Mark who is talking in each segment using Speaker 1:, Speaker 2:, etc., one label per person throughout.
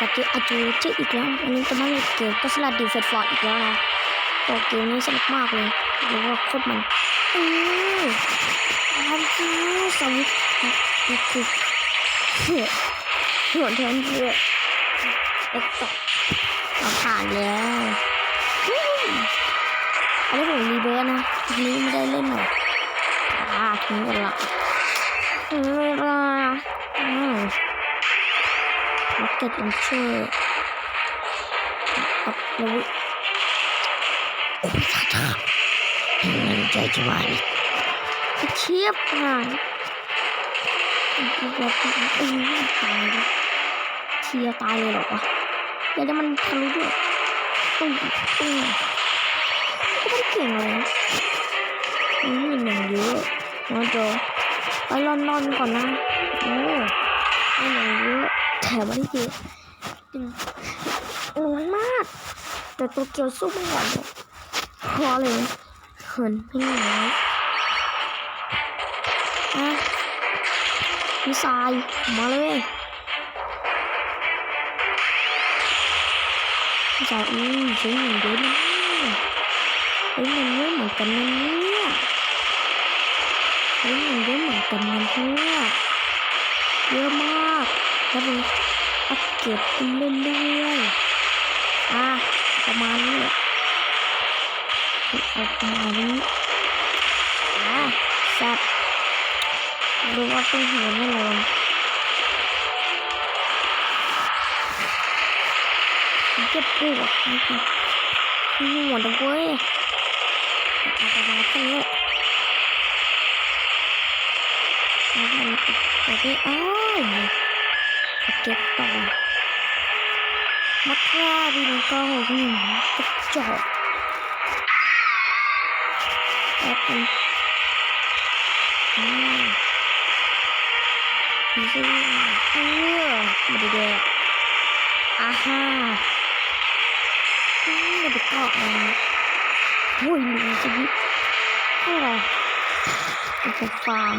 Speaker 1: กับเจอาจูเจอีกแล้ววันนี้จะมาเล่นเกมก็สลัดดีเฟดฟอร์ดอีกแล้วนะโอ้เกมนี้สนุกมากเลยเรียกว่าโคตรมันเออทำคือสวิตช์นี่คือเหือหัวแทนเหือเอ็กซ์ตเราผ่านแล้วอันนี้ผมรีเบิร์นะทีนี้ไม่ได้เล่นหรอกอ่าทิ้งกันละอืมไม่เอะอื มล็อกเก็ตลันเชอร์อัพแล้วโอ้ยท่าทางมันใจจะวายเชียบหายแบบเอ้ยตายเลยเทียตายเลยเหรอวะเดี๋ยวจะมันทะลุด้วยตุ้งตุ้งก็ไม่ได้เก่งอะไรนะอืมอย่างเยอะนะโจไปลอนนอนก่อนนะโอ้ไม่อย่างเยอะ แถวันที่น้อยมาก แต่ตัวเกียวสู้ไม่ไหวเลยพราะเลยเหินไม่น้อยอะมีทรายมาเลยมีทรายอืมใช้เงินเยอะนะใช้เงินเยอะเหมือนกันนะเนี่ยใช้เงินเยอะเหมือนกันนะเนี่ยเยอะมาก แล้วเป็นอัปเกรดขึ้นเรื่อยๆอะประมาณนี้แหละเอาประมาณนี้อะแซ่บรู้ว่าต้องเห็นแน่นอนเจ็บปวดนะครับหัวตะเว้ยเอาไปมากันเลยแล้วมันไปได้อ้าว เก็บต่อมักว่าดีนก็หกหนึ่งกระจอกแป๊บนึงอ่าดูสิเออมาดูเด็กอ่าฮะอืมมาดูก็อ่าโอ้ยมีชีวิตเท่าไรเป็นฟาร์ม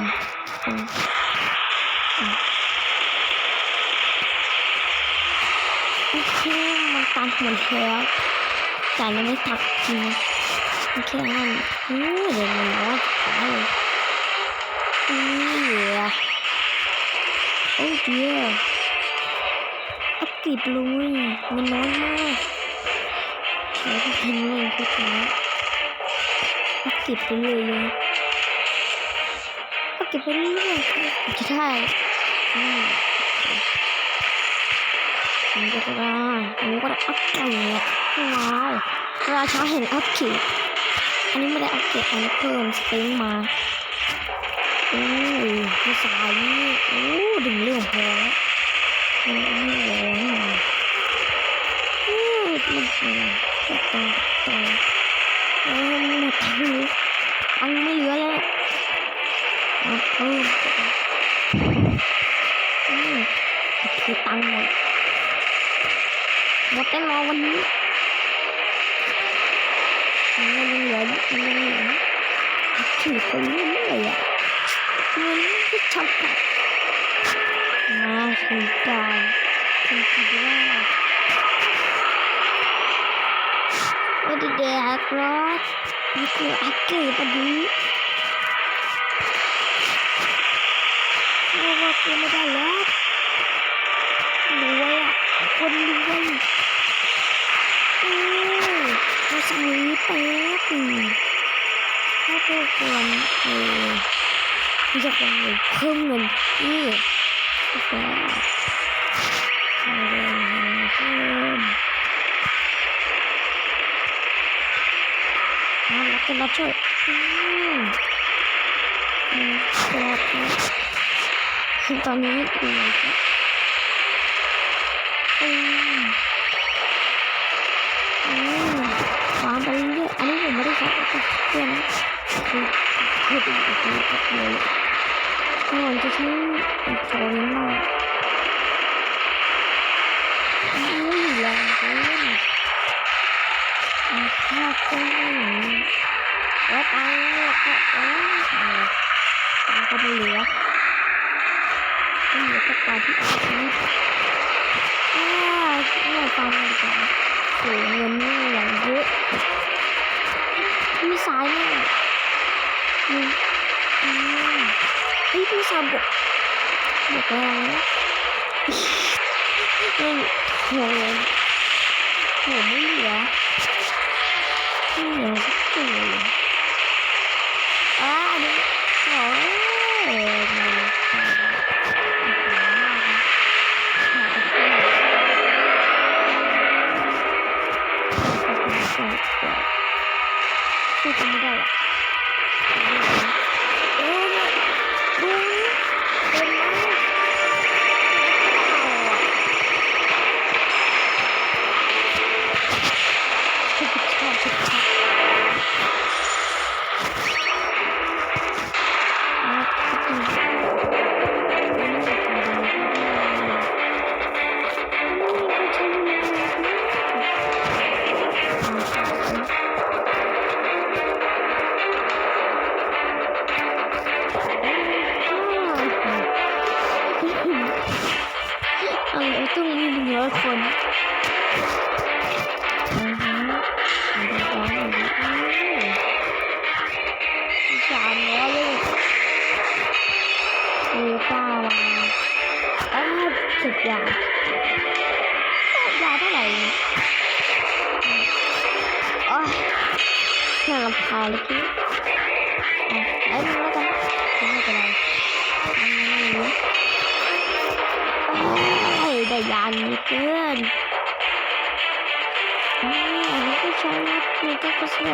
Speaker 1: อืม อืมโอเคมันตามหัวแล้วแต่ยังไม่ตักจริงโอเคนั่นอู้เดี๋ยวมันร้อนตายเลยอู้เหี้ยโอ้เดี๋ยวอัพกิบเลยมันน้อยมากใช้ที่พิมพ์เลยพวกนี้อัพกิบไปเลยเลยอัพกิบไปเรื่อยๆจะได้อืม ผมก็ได้ผมก็ได้อัพเกรดว้าวราชาเห็นอัพเกรดอันนี้ไม่ได้อัพเกรดอันนี้เพิ่มสเต็งมาโอ้ยมีสายนี่โอ้ดึงเรื่องแล้วมันไม่ร้อนนะโอ้ยมันเป็นต่อต่อต่อเออหมดทั้งนี้อันไม่เหลือแล้วเอาเพิ่มอืมคือตังหมด หมดแต่รอวันนี้มันยังเหลือมันยังเหลือถือไปเรื่อยๆอะเงินก็ชอบกัดมาถึงการถึงคิดว่าว่าดีเดกรอดนี่คืออาเกะปะดีเราบอกกูไม่ได้แล้วรวยอะคนรวย เราจะมีแป๊บนึงถ้าพวกควรเออที่จะควรเพิ่มเงินนี่ก็ได้เอาเงินเพิ่มาแล้วก็รับช่วยอืมอืมตอนนี้ดูเลยครับอืม อืมวางไปเรื่อยๆอันนี้ผมไม่ได้ใช้เพื่อนนะ คือคือเป็นอีกทีกับเลยถ้าวันจะใช้อีกโซนมากอุ้ยแรงเกินมาฆ่าเกินแล้วตังค์เนี่ยก็เอ้ยตังค์ก็ไม่เหลือไม่เหลือสักบาทที่เอาไปอ่าฟาร์มกันดีกว่าโหเงินนี่อย่างเยอะมีสายแน่อืมอืมเฮ้ยพี่สาวบอกบอกแรงนะเฮ้ย โหโหไม่เหลือไม่เหลือสัก คนอือฮึสามร้อยเลยสามร้อยเลยโอ้ป้ามาอ้าวสิบยาวยาเท่าไหร่เนี่ยโอ้ยน่ารำคาญเลย ยานนี้เกินอืมอันนี้ก็ใช้นะนี่ก็ก็เสื่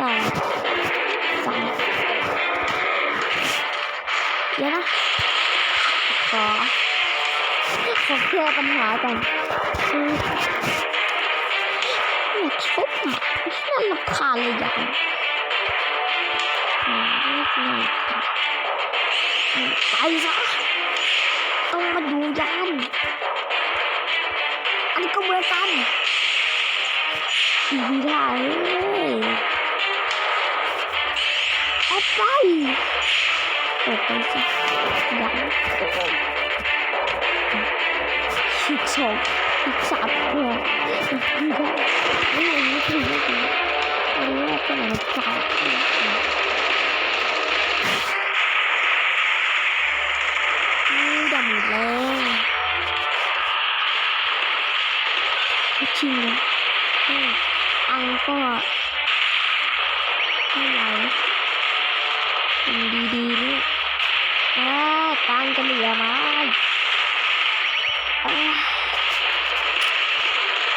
Speaker 1: อันกชกอะน่ารำคาญเลยอย่างอืมน่ารำคาญอืมไปซะต้องมาดูยานอันนี้ก็เหมือนกันดีได้เลยเอาไปเปิดไปสิยังสิบสองอีกสามตัวดีได้ไม่ไม่ถึงไม่ถึงอันนี้ก็หนังจ่ายนี่ดำหมดแล้ว จริงอังก็ไม่ไหวดีดีๆนี่อ่าตังกันเหลือไหมอ่า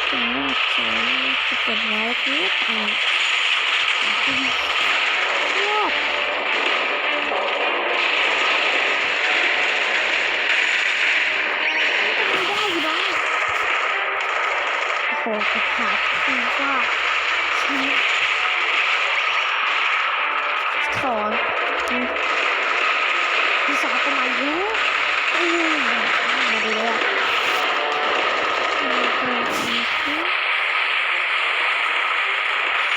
Speaker 1: ถึงหน้าสองจะเปิดไว้ทุกอันเงียบไม่ได้อยู่นะ โอ้โหกระถาคือว่าชิ้นสองอืมพี่สาวก็มเยอะอืมมาดูเลยอะอือืมอืมอืม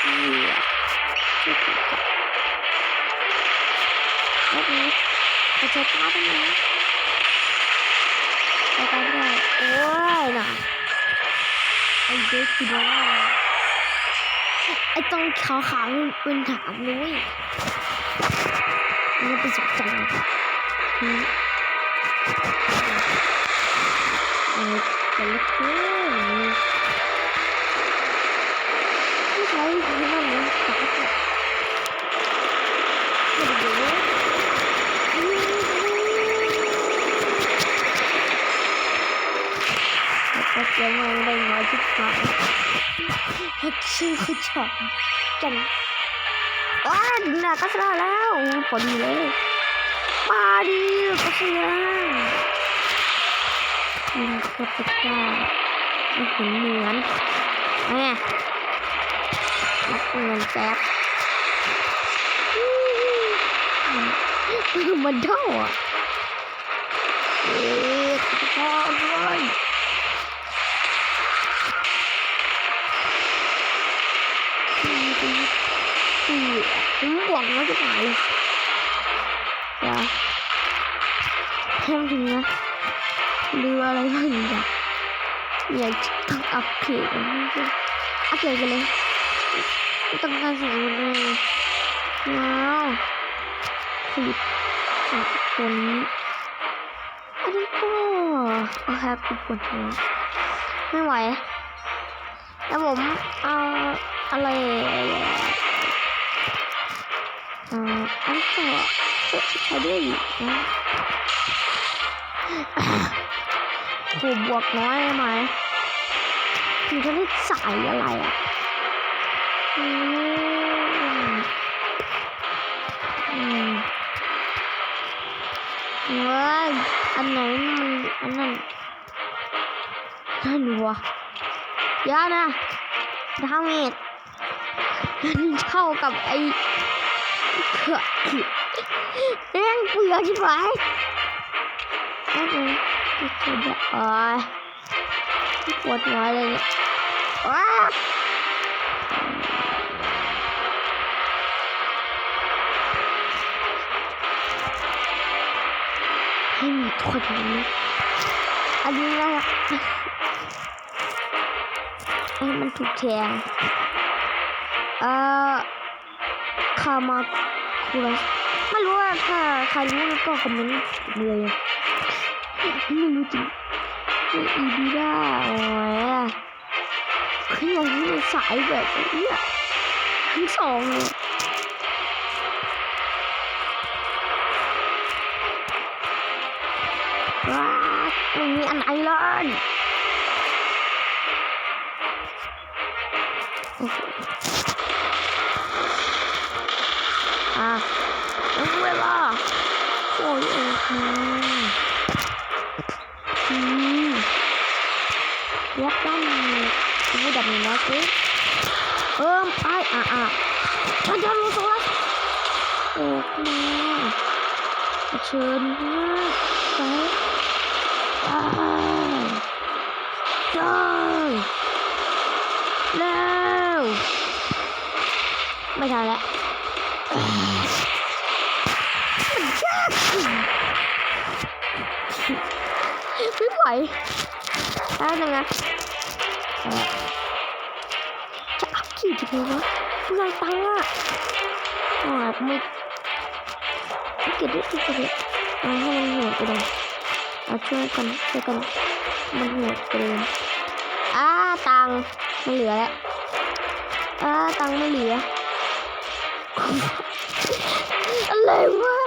Speaker 1: อืมจุดจุดจุดแล้วนี้เขาจะป้าไปไหนไป เด็กคือว่าไอตรงขาวขาวมันเป็นถามนุ้ยนี่เป็นสุดจังอืมเออจะเล็กเกินไม่ใช่ที่นั่นนะแต่ก็จะไม่ได้เยอะอืมแล้วก็เจะมองได้ น้อยที่สุดฮักชื่อคือชอบจังอ้าดึงหน้าก็ชนะแล้วพอดีเลยมาดีก็ชนะยิงโคตรกล้าไม่เห็นเหมือนแม่รับเงินแป๊บมันเท่าอะเอ๊ะพ่อด้วย อืมอืมอืม ผมหวังว่าจะหายเลยเดี๋ยวแค่ถึงนะเรืออะไรบ้างอย่าอย่าต้องอัพเกรดอัพเกรดกันเลยต้องการสิ่งอื่นเลยว้าวคือตัวนี้อันนี้ก็โอเคกูปวดหัวไม่ไหวแล้วผมเอาอะไร อ่าอันนี้ก็ใช้ด้อีกนะถูกบวกน้อยไหมคือจะได้ใส่อะไรอะอืมอืมเฮ้ยอันไหนมันอันนั้นนั่นวะยอะนะดาเมจมันเท่ากับไอ แม่งเปลือกใช่ไหมโอ้โหปวดหัวอ้ยปวดหัวเลยเนี่ยว้าให้มีทุกคนนี้อันนี้นะครับให้มันถูกแทงเอ่อามาคุระไม่รู้ว่าถ้าใครรู้ก็คอมเมนต์เลยไม่รู้จริงอีบีด้โอ้ยคืออย่างนี้สายแบบนี้อะทั้งสองเลยว้าไม่มีอันไหนเล ล็อกด้านนี้ดูดับนี้นะสิเพิ่มไปอะอะมันจะรู้ตัวโอ้มาเชิญนะไปไปไปเร็วไม่ทันแล้ว มันยากจริง ไม่ไหวได้ยังไงจะอัพกี่ทีวะกูนายตังอะอ่ากูไม่เก็บได้ที่สุดเลยเอาให้มันโหดไปเลยเอาช่วยกันช่วยกันมันโหดเกินอ่าตังไม่เหลือแล้วอ่าตังไม่เหลืออะไรวะ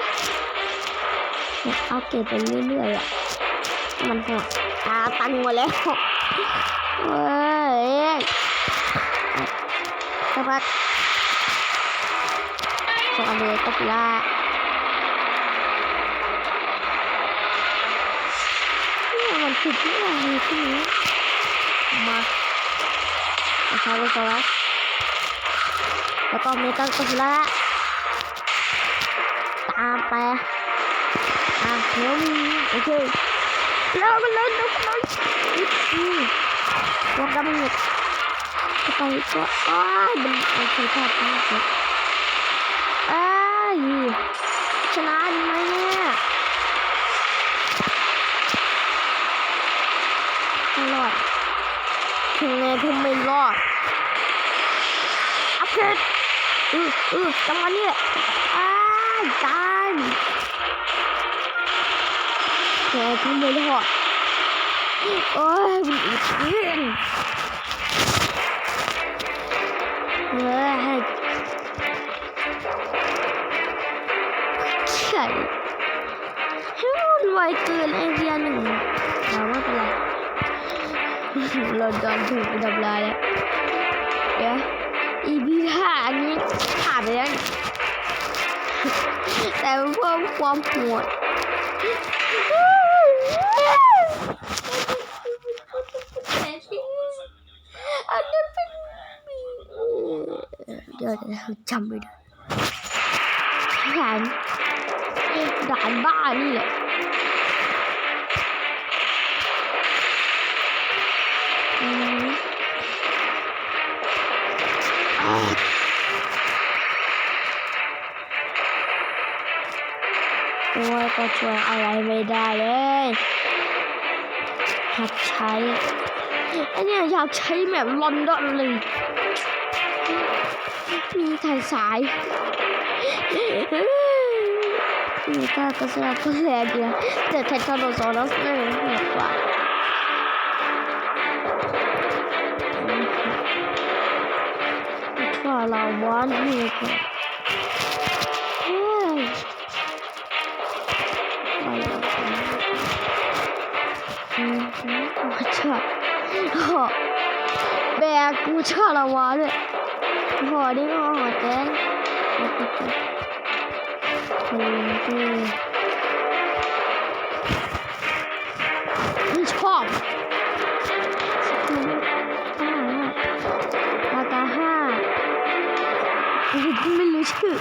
Speaker 1: เอาเก็บไปเรื่อยๆอะ มันหัวตาตันหมดแล้วเว้ยสักพักสองอันเลยก็ปิละเนี่ยมันผิดที่อะไรที่นี้มาเอาชาร์จโซลัสแล้วก็เมตัลก็ปิละตามไปอะเดี๋ยวมีโอเค แล้วมันเลยแล้วมันเลยอืมวอกดำเงิดจะไปก็อ้ายมันโอเคพลาดพลาดเลยอ้ายชนะไหมเนี่ยไม่รอดถึงไงก็ไม่รอดอัพเกรดอืออือจังหวะนี้อ้ายตาย แกก็ไม่รอดโอ้ยมันอึดเกินเฮ้ยใช่ให้มันไวเกินไอเดียหนึ่งแต่ว่าเป็นไรเราโดนถูกดับลายแล้วเดี๋ยวอีพีห้าอันนี้ผ่านไปแล้วแต่เพิ่มความโหด อันนั้นเป็นเดี๋ยวจะจำไม่ได้ด่านด่านบ้านี่แหละอืมอ่าโอ้ยก็ช่วยอะไรไม่ได้เลยหัดใช้ ไอเนี่ยอยากใช้แบบลอนดอนเลยมีถ่ายสายมีก็ก็สลับก็แรงเดียวแต่ไททานโนซอรัสเนี่ยเหนือกว่าว่าเราวันนี้ก็เฮ้ยไปแล้วอืมมาชอบหอ แบกกูชอบละวะด้วยหอนี่ก็หอแจ้งโอเคโอเคไม่ชอบสกิลาราห้าไม่รู้ชื่อ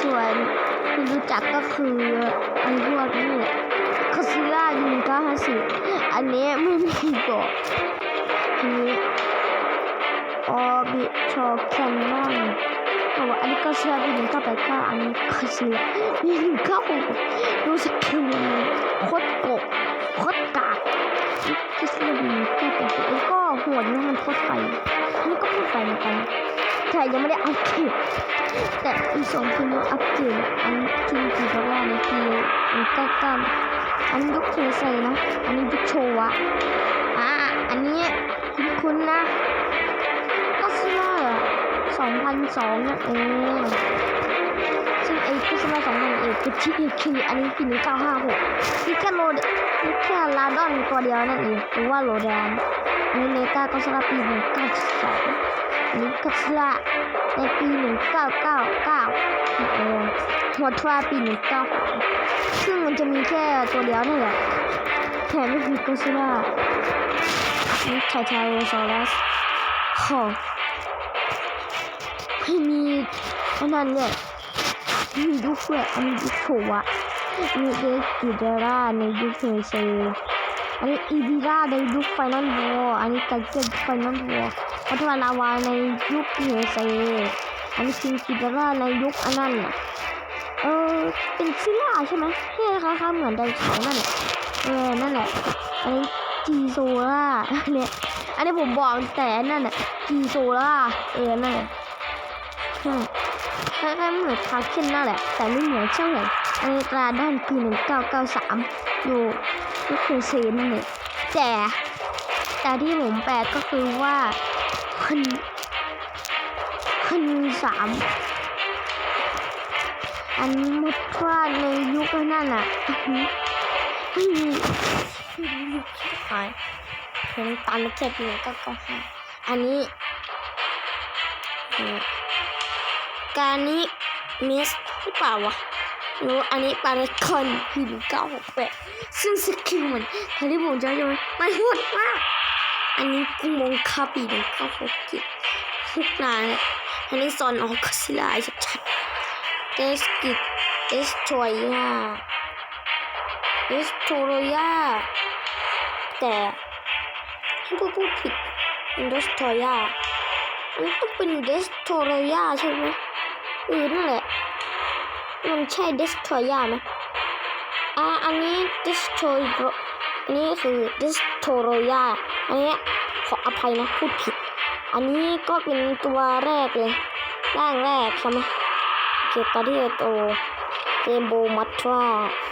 Speaker 1: ส่วนที่รู้จักก็คือไอ้พวกนี้แหละคาซิล่ายิงเก้าห้าสิบ อันนี้ไม่มีบอกอันนี้ออบิชอแคนนอนแต่ว่าอันนี้ก็เชื่อพี่หนึ่งเก้าแปดเก้าอันนี้คาซิล่าพี่หนึ่งเก้าหกดูสกิลมันโคตรโกะโคตรกากคาซิล่าพี่หนึ่งเก้าแปดเก้าแล้วก็หัวนี่มันโคตรไฟนนี้ก็โคตรไฟเหมือนกันแต่ยังไม่ได้เอาเก็บแต่อีสองคนนี้อัปเกรดอันที่คือเพราะว่าในปีมันใกล้ๆ อันนี้ยุคเทเซนะ อันนี้ยุคโชวะ อ่า อันนี้คุ้นๆนะก็ซื้ออะสองพันสองนั่นเองซึ่งไอ้ก็ซื้อสองพันเอกคือที่คืออันนี้ปีนี้เก้าห้าหกนี่แค่โลดนี่แค่ลาดอนตัวเดียวนั่นเองหรือว่าโลแดนอันนี้เนก้าก็ซื้อปีหนึ่งเก้าสอง อันนี้ก็ซื้อในปี1999เออหัวทราปี19ซึ่งมันจะมีแค่ตัวเดียวนี่แหละแถมไม่มีก็ซิล่านี่ไททาโรซอรัสขอให้มีอันนั้นเนี่ยมียุคด้วยอันนี้ยุคโวะมีเดสกิเดราในยุคเฮเซอันนี้อีดีราในยุคไฟนอลวอร์อันนี้ไกเกนไฟนอลวอร์ วัฒนาวาในยุคเฮเซอันนี้คิงกิดาร่าในยุคอันนั้นน่ะเออเป็นซิล่าใช่ไหมเฮ้คล้ายๆเหมือนไดโนเสาร์นั่นแหละเออนั่นแหละอันนี้จีโซล่าเนี่ยอันนี้ผมบอกแต่นั่นน่ะจีโซล่าเออนั่นแหละใช่คล้ายๆเหมือนคาเคนนั่นแหละ แต่ไม่เหมือนเท่าไหร่อันนี้กระด้านปีหนึ่งเก้าเก้าสามอยู่ยุคเคเซนนั่นเองแต่แต่ที่ผมแปลกก็คือว่า คนขึ้นสามอันนี้มุดว่าในยุคนั่นอะไม่มีไม่รู้ยุคที่หายเห็นตามเจ็บเลยก็ก็หาอันนี้การนี้มิสหรือเปล่าวะรืออันนี้ปาราคอนพีหนึ่งเก้าหกแปดซึ่งสกิลมันแทนที่ผมจะยังมันโหดมาก อันนี้กุมงคาปีนเก้าหกเจ็ดทุกนานอันนี้ซอนออกสิลายชัดๆเดสกิตเดสทรอยาเดสโทรยาแต่ให้พูดพูดผิดเป็นเดสทรอยามันต้องเป็นเดสโทรยาใช่ไหมเออนั่นแหละ มันใช่เดสทรอยาไหมอ่าอันนี้เดสโทร อันนี้คือเดสโทรยาอันนี้ขออภัยนะพูดผิด อันนี้ก็เป็นตัวแรกเลยร่างแรกใช่ไหมเกียรติโตเกมโบมัตรา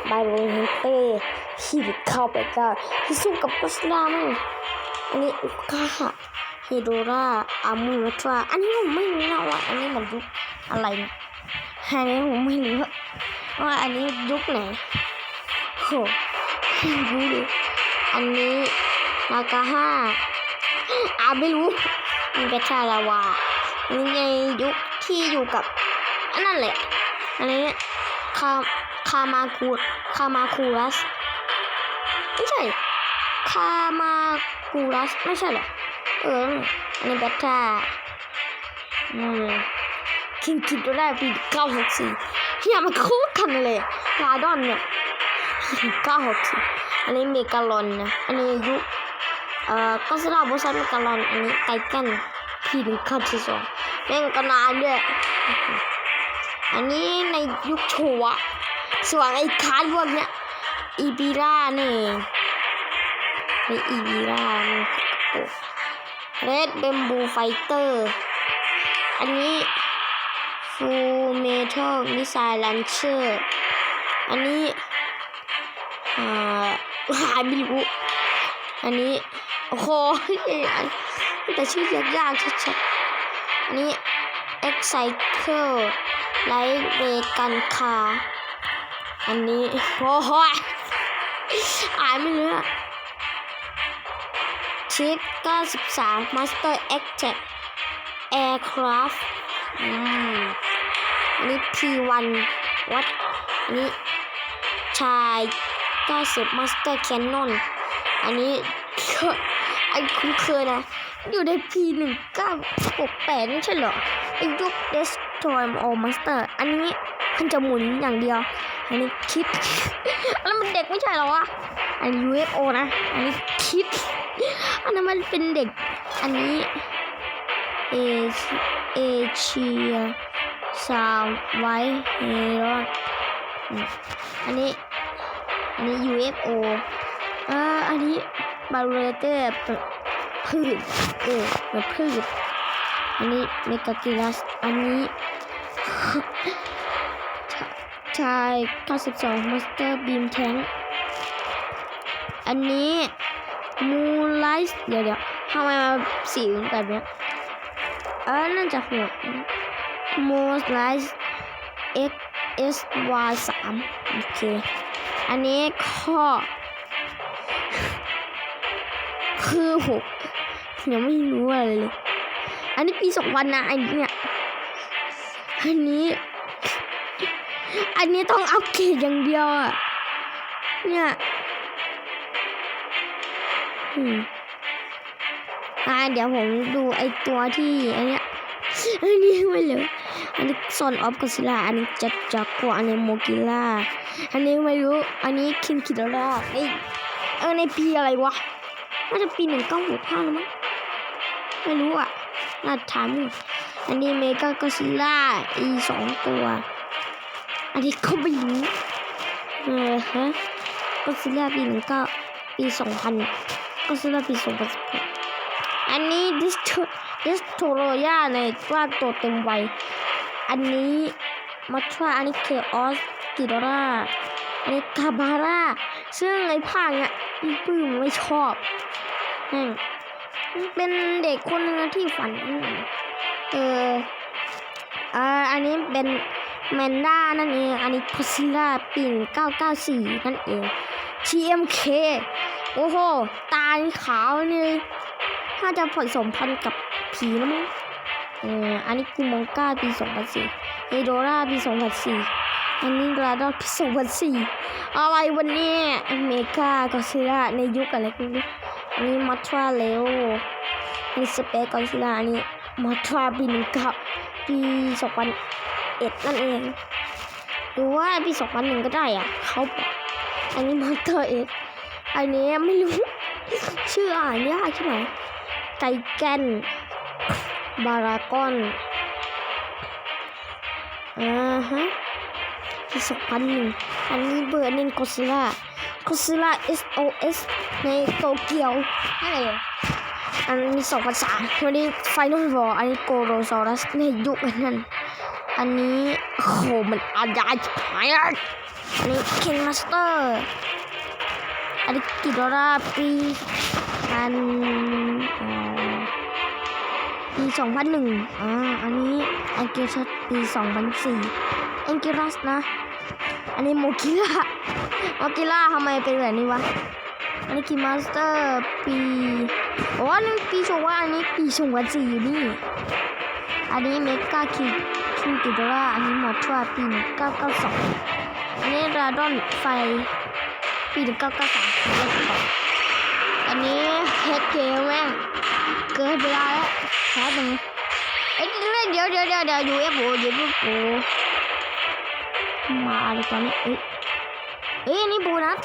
Speaker 1: ไบโรเฮนเต้ที่เข้าไปก็ที่สู้กับกัสลามังอันนี้อุกาฮิโดราอามูมัตราอันนี้ผมไม่รู้นะว่าอันนี้มันยุคอะไรนะอันนี้ผมไม่รู้ว่าอันนี้ยุคไหนโหไม่รู้เลย อันนี้นากาห้าอาไม่รู้ มันเป็นชาลาวาในยุคที่อยู่กับอันนั่นแหละ อันนี้คาคามาคูคามาคูรัส ไม่ใช่ คามาคูรัส ไม่ใช่เหรอ เออ อันนี้เบต้าอืมคิงคิดได้ปีเก้าหกสี่เฮียมันคู่กันเลยลาดอนเนี่ยเก้าหกสี่ อันนี้เมกาลอนนะ อันนี้ยุคเอ่อก็สลับบซันกาลอน อันนี้ไกกันพีหนึ่งข้าที่สองแม่งก็นานด้วย อันนี้ในยุคโชวะส่วนไอ้คาร์ดพวกเนี้ยอีปีราเนี่ยในอีวีราเรดเบมบูไฟเตอร์ อันนี้ฟูเมทัลมิสไซล์ลันเชอร์ อันนี้อ่า หายไม่รู้อันนี้โอ้โหแต่ชื่อยากๆชัดๆอันนี้ Exciter Light Ray กันคาอันนี้โอ้โหอ่านไม่รู้อะชิป93 Master Attack Aircraft อืมอันนี้ P1 วัดอันนี้ชาย 90 Master Cannon อันนี้ไอ้คุ้นเคยนะ อยู่ใน P1968 ไม่ใช่เหรอไอ้ยุค Destroy All Master อันนี้มันจะหมุนอย่างเดียว อันนี้คิด แล้วมันเด็กไม่ใช่เหรอวะ อันนี้ UFO นะ อันนี้คิด อันนั้นมันเป็นเด็ก อันนี้เอเอเชียสาวไว้เฮรอนอันนี้ อันนี้ UFO เอ่ออันนี้บารูเตอร์พืชเออแบบพืชอันนี้เมกากิลัสอันนี้ชาย92 Master Beam Tank อันนี้มูไลท์เดี๋ยวเดี๋ยวทำไมมาสีแบบเนี้ยเออน่าจะหัวมูไลท์ X S Y 3โอเค อันนี้ข้อ คือหกยังไม่รู้อะไรเลย อันนี้ปีสองวันนะอันเนี้ยอันนี้ อันนี้ต้องอัปเกรดอย่างเดียวอะ เนี่ยอืมอ่าเดี๋ยวผมดูไอตัวที่อันเนี้ยอันนี้ไม่เลย อันนี้ซนออฟก d ซิล่าอันนี้จัดจากกัวอันนี้โมกิล่าอันนี้ไม่รู้ อันนี้คินคิดราไอเออในปีอะไรวะน่าจะปีหนึ่งเก้าหกห้าแล้วมั้งไม่รู้อะน่าถามอันนี้เมกากซิล่าอีสองตัว อันนี้ก็ไม่รู้เออฮะก็ซิล่าปีหนึ่งเก้าปีสองพันก็ซิล่าปีสองพันสิบอันนี้ดิสโทดิสโทโรยาในกล้าตัวเต็มวัย อันนี้มัทราอันนี้เคออสกิดราอันนี้คาบาร่าซึ่งไอ้ภาคเนี้ยอีปื้มไม่ชอบแม่งมันเป็นเด็กคนหนึงที่ฝัน เอออ่าอันนี้เป็นแมนด้านั่นเอง อันนี้คอซิล่าปี994 นั่นเอง TMK โอ้โห ตาขาวนี่ถ้าจะผสมพันธุ์กับผีแล้วมั้ง เอออันนี้กูมองก้าปี2004เอโดราปี2004อันนี้กราดอปี2004อะไรวันนี้อเมริกากอซิล่าในยุคอะไรกันอันนี้มัทราเลโออันนี้สเปกอซิล่าอันนี้มัทราปีหนึ่งกับปี2001นั่นเองหรือว่าปี2001ก็ได้อะเขาบอกอันนี้มัทเตอร์เอ็กอันนี้ไม่รู้ ชื่ออ่านยากใช่ไหมไกแกน บารากอนอ่าฮะปีสองพันหนึ่งอันนี้เบอร์หนึ่งก็ซิล่าก็ซิล่า SOS ในโตเกียวนั่นเองอันนี้สองพันสามวันนี้ไฟนอลวอร์อันนี้โกโรซอรัสในยุคนั้นอันนี้โหมันอาญาชิบหายอะอันนี้เคนมาสเตอร์อันนี้กิโดราปีอัน ปีสองพันหนึ่งอ่า อันนี้แองเกิลัสปีสองพันสี่แองเกิลัสนะ อันนี้โมกิล่าโมกิล่าทำไมเป็นแบบนี้วะ อันนี้คิมาสเตอร์ปีโอ้อันนี้ปีชงว่าอันนี้ปีสองพันสี่อยู่นี่ อันนี้เมกาคิคิงกิโดราอันนี้มอทราปีหนึ่งเก้าเก้าสองอันนี้ราดอนไฟปีหนึ่งเก้าเก้าสามอันนี้เฮดเกมแม่ง กินเวลาแล้วแพ้ตรงนี้เอ้ยเดี๋ยวเดี๋ยวเดี๋ยวเดี๋ยวยูเอฟโอยูเอฟโอมาเลยตอนนี้เอ้ยเอ้ยอันนี่โบนัส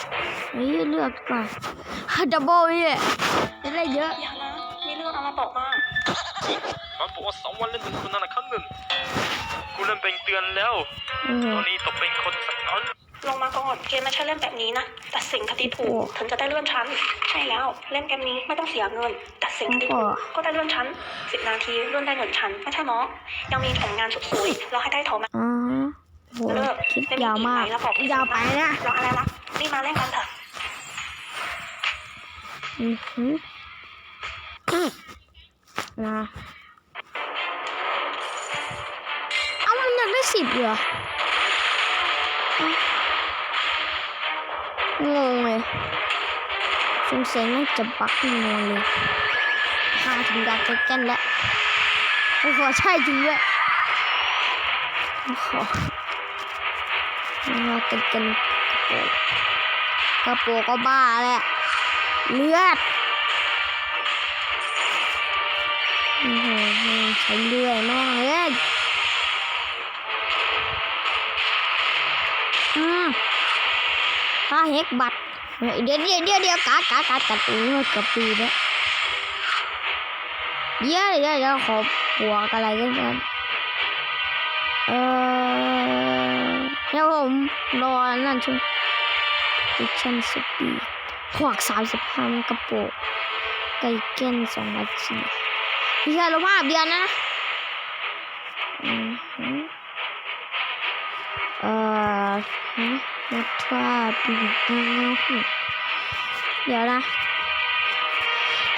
Speaker 1: เฮ้ยเลือกก่อนดับเบิลนี่จะได้เยอะ
Speaker 2: อย่านะมีเรื่องอะไรบอกมา
Speaker 3: มันบอกว่าสองวันเล่นหนึ่งคนนั่นนะครั้งหนึ่งกูเริ่มเป็นเตือนแล้ว
Speaker 1: เออ
Speaker 3: ตอนนี้ตกเป็นคนสักนั้น
Speaker 2: ลงมาก่อนเกมไม่ใช่เล่นแบบนี้นะตัดสินคดีถูกถึงจะได้เลื่อนชั้น ใช่แล้ว เล่นเกมนี้ไม่ต้องเสียเงินตัด สินคดีถูกก็ได้เลื่อนชั้นสิบนาทีเลื่อนได้เงินชั้นไม่ใช่หมอยังมีผลงานสุดสวยเราให้ได้โทรมา
Speaker 1: อ๋อโห
Speaker 2: เลิก
Speaker 1: คลิป
Speaker 2: เล่น
Speaker 1: ยาวมาก
Speaker 2: แล้วบอก
Speaker 1: ยาวไปนะ
Speaker 2: รออะไรล่ะรีบมาเล่นกันเถอะ
Speaker 1: อือหืออืมนะเอามันยังได้สิบเหรอเอ้างงเลยสงสัยน่าจะบักแน่นอนเลย หาถึงดาวเกันแล้วโอ้โหใช่จริงด้วยโอ้โหมาเกันกันกระโปรงกระโปรงก็บ้าแหละเลือดโอ้โหใช้เลื่อยม่งเลยอืมถ้าเฮกบัตรเดี๋ยวเดี๋ยวเดี๋ยวเดียวกัดกัดกัดกัดโอ้ยกระปีแล้ว เดี๋ยวเดี๋ยวเดี๋ยวขอปวกอะไรกันก่อนเออเดี๋ยวผมรอนั่นช่วยดิชันสปีดพวกสามสิบพันกระโปงไก่เก้นสองนาทีพี่ชายลงภาพเดียวนะอือหือเอ่อฮะนัทวาปีกเงาเดี๋ยวนะ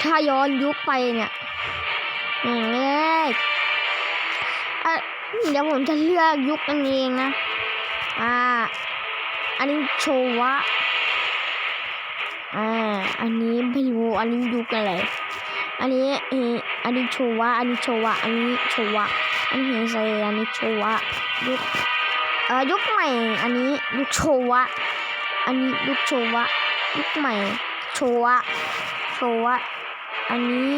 Speaker 1: ถ้าย้อนยุคไปเนี่ย อย่างแรกอะเดี๋ยวผมจะเลือกยุคอันนี้เองนะ อ่า อันนี้โชวะ อ่า อันนี้ไม่รู้อันนี้ยุคอะไร อันนี้เอออันนี้โชวะ อันนี้โชวะ อันนี้โชวะ อันนี้เฮเซอันนี้โชวะ ยุค เอ่อ ยุคใหม่ อันนี้ยุคโชวะ อันนี้ยุคโชวะ ยุคใหม่ โชวะ โชวะ อันนี้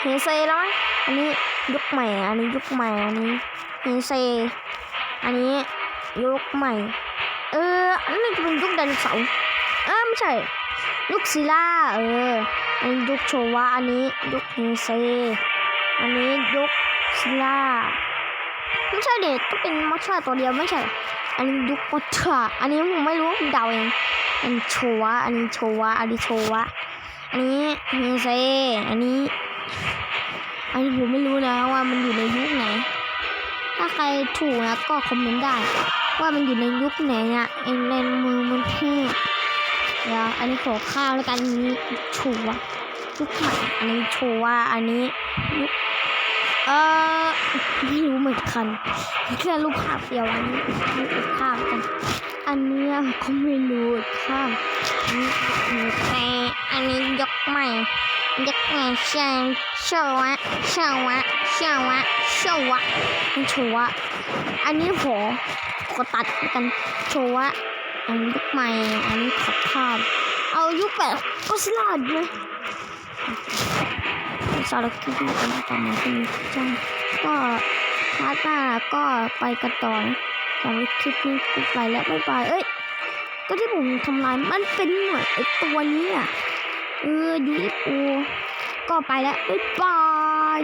Speaker 1: เฮเซแล้วอันนี้ยุคใหม่ อันนี้ยุคใหม่ อันนี้เฮเซ อันนี้ยุคใหม่ เออ อันนี้จะเป็นยุคไดโนเสาร์เออไม่ใช่ยุคศิลาเออ อันนี้ยุคโชวะ อันนี้ยุคเฮเซ อันนี้ยุคศิลาไม่ใช่เด็กต้องเป็นมัชชาตัวเดียวไม่ใช่ อันนี้ยุคมัชชาอันนี้ผมไม่รู้ผมเดาเอง อันโชวะ อันนี้โชวะ อันนี้โชวะ อันนี้เฮเซ อันนี้ อันนี้ผมไม่รู้นะว่ามันอยู่ในยุคไหน ถ้าใครถูกนะก็คอมเมนต์ได้ ว่ามันอยู่ในยุคไหนอะเอ็นเลนมือมันเท่เดี๋ยวอันนี้ขอข้าวแล้วกันนี้ชัวร์ยุคใหม่อันนี้ชัวร์อันนี้ยุคเออไม่รู้เหมือนกันแค่รูปภาพเดียวอันนี้รูปภาพกันอันนี้ก็ไม่รู้ข้ามอันนี้แต่อันนี้ยกใหม่ ยกใหม่เชงเชวะเชวะเชวะเชวะมันชัวร์อันนี้ขอก็ตัดกันโชว์ว่าอันนี้ยุคใหม่อันนี้ขับภาพเอายุคแบบก็สลัดเลยสารคิดดูกันต่อมาที่จังก็พาร์ทหน้าก็ไปกันต่อนสำหรับคลิปนี้กูไปแล้วบ๊ายบายเอ้ยก็ที่ผมทำลายมันเป็นหมือนไอตัวนี้อะ เออยูเอฟโอก็ไปแล้วบ๊ายบาย